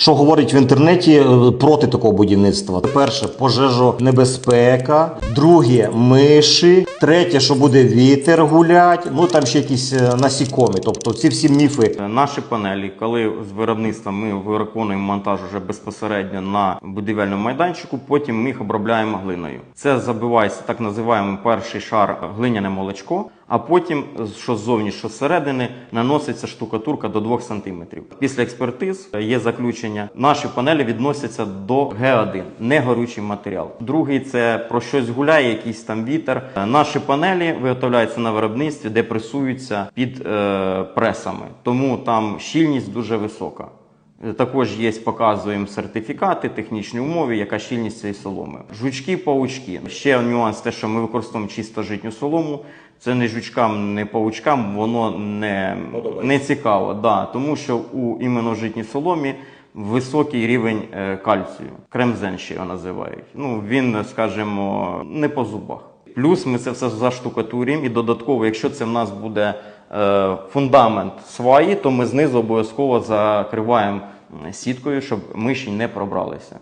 що говорить в інтернеті е, проти такого будівництва. Перше пожежонебезпека, друге миші, третє, що буде вітер гулять, ну там ще якісь е, насікомі. Тобто ці всі міфи. Наші панелі, коли з виробництва ми виконуємо монтаж вже безпосередньо на будівельному майданчику, потім ми їх обробляємо глиною. Це забивається так називаємо перший шар глиняне молочко, а потім, що ззовні, що зсередини, наноситься штукатурка до 2 см. Після експертиз є заключення. Наші панелі відносяться до Г1, не горючий матеріал. Другий це про щось гуляє, якийсь там вітер. Наші панелі виготовляються на виробництві, де пресуються під е, пресами, тому там щільність дуже висока. Також є, показуємо сертифікати, технічні умови, яка щільність цієї соломи. Жучки, паучки. Ще нюанс, те, що ми використовуємо чисто житню солому. Це не жучкам, не паучкам, воно не, не цікаво. Да, тому що у іменно житній соломі високий рівень е, кальцію. Кремзен ще його називають. Ну, він, скажімо, не по зубах. Плюс ми це все заштукатурюємо і додатково, якщо це в нас буде е, фундамент сваї, то ми знизу обов'язково закриваємо сіткою, щоб миші не пробралися.